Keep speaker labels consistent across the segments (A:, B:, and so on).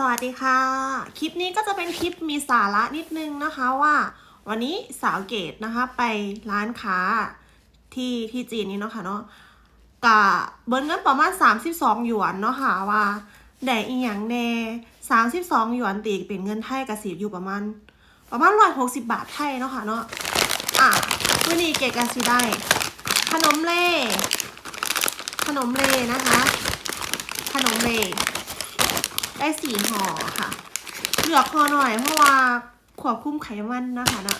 A: สวัสดีค่ะ คลิปนี้ก็จะเป็นคลิปมีสาระนิดนึงนะคะว่า วันนี้สาวเกตนะคะไปร้านค้าที่ที่จีนนี้เนาะค่ะเนาะกะเบิ้ลเงินประมาณ 32 หยวนเนาะค่ะว่าได้อีหยังแน่32 หยวนตีเป็นเงินไทยกะสิอยู่ประมาณ ประมาณ160บาทไทยเนาะค่ะเนาะอะวันนี้เกตกะสิได้ ขนมเล่ขนมเล่นะคะ ขนมเล่ ได้สี่ห่อค่ะ เหลือกห่อหน่อยเพราะว่าควบคุมไขมันนะคะนะ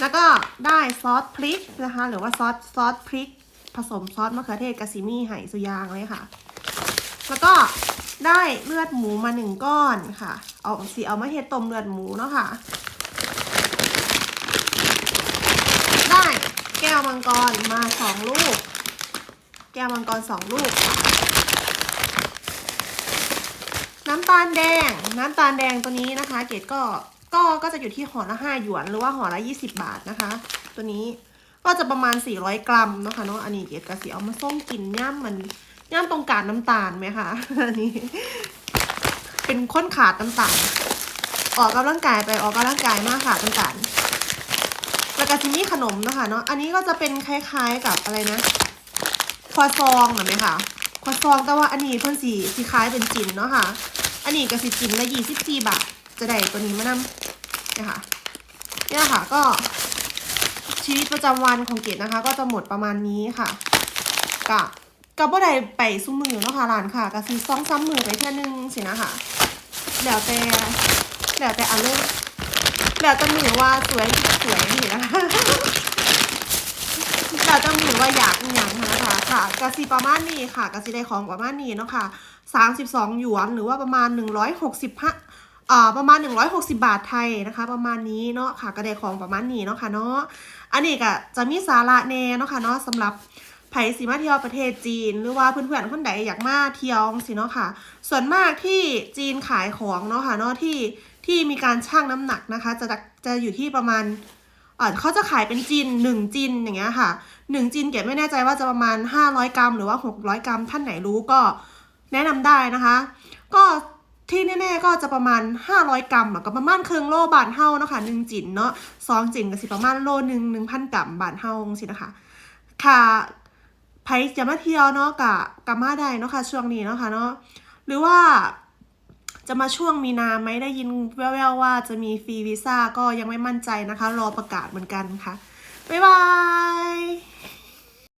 A: แล้วก็ได้ซอสพริกนะคะ หรือว่าซอสซอสพริก ผสมซอสมะเขือเทศกาซิมี่ไหสุยางเลยค่ะ แล้วก็ได้เลือดหมูมาหนึ่งก้อนค่ะ เอาสีเอามาเฮ็ดต้มเลือดหมูเนาะค่ะ ได้แก้วมังกรมาสองลูก แก้วมังกรสองลูกำตาลแดง น้ำตาลแดงตัวนี้นะคะ เกรดก็ก็ก็จะอยู่ที่ห่อละห้าหยวนหรือว่าห่อละยี่สิบาทนะคะ ตัวนี้ก็จะประมาณสี่ร้อยกรัมเนาะคะเนาะอันนี้เกรดกระสีเอามาส้มกินย่ำมันย่ำตรงกาดน้ำตาลไหมคะอันนี้ เป็นค้นขาดน้ำตาลออกกำลังกายไปออกกำลังกายมากค่ะน้ำตาลแล้วก็ที่นี้ขนมนะคะเนาะ อันนี้ก็จะเป็นคล้ายๆกับอะไรนะ ควาซองเห็นไหมคะ ควาซองแต่ว่าอันนี้เพิ่นสีสีคล้ายเป็นจินเนาะค่ะ อันนี้ก็สิจินละยี่สิบสี่บาท จะได้ตัวนี้มานำนะคะเนี่ยค่ะก็ชีวิตประจำวันของเกดนะคะ ก็จะหมดประมาณนี้ค่ะกะกับว่าใดไปซุ้มมือเนาะค่ะร้านค่ะก็ซื้อซองซ้ำมือไปเท่านึงสินะคะแล้วแต่แล้วแต่อารมณ์แล้วแต่มือว่าสวยสวยนี่นะคะเราจะมีว่าอยากอย่างนะคะ ค่ะกะซีประมาณนี้ค่ะกะซีได้ของประมาณนี้เนาะค่ะ32 หยวนหรือว่าประมาณ 160ฮะอ่าประมาณ 160 บาทไทยนะคะ ประมาณนี้เนาะค่ะก็ไดของประมาณนี้เนาะค่ะเนาะอันนี้ก็จะมีสาระแน่เนาะค่ะเนาะสำหรับไผ่สิมาเที่ยวประเทศจีน หรือว่าเพื่อนๆคนใดอยากมาเที่ยวสิเนาะค่ะ ส่วนมากที่จีนขายของเนาะค่ะเนาะที่ที่มีการชั่งน้ำหนักนะคะ จะจะอยู่ที่ประมาณ เอ่อเขาจะขายเป็นจินหนึ่งจินอย่างเงี้ยค่ะหนึ่งจินเก็บไม่แน่ใจว่าจะประมาณห้าร้อยกรัม หรือว่าหกร้อยกรัม ท่านไหนรู้ก็แนะนำได้นะคะ ก็ที่แน่ๆก็จะประมาณห้าร้อยกรัมอะก็ประมาณครึ่งโลบาทเท่านะคะหนึ่งจินเนาะสองจินก็สิประมาณโลหนึ่งหนึ่งพันกรัมบาทเท่าสินะคะค่ะไพจะมาเที่ยวเนาะกะกะมาได้เนาะค่ะช่วงนี้เนาะค่ะเนาะหรือว่า จะมาช่วงมีนาไหมได้ยินแว่วๆว่าจะมีฟรีวีซ่าก็ยังไม่มั่นใจนะคะ รอประกาศเหมือนกันค่ะ บ๊ายบาย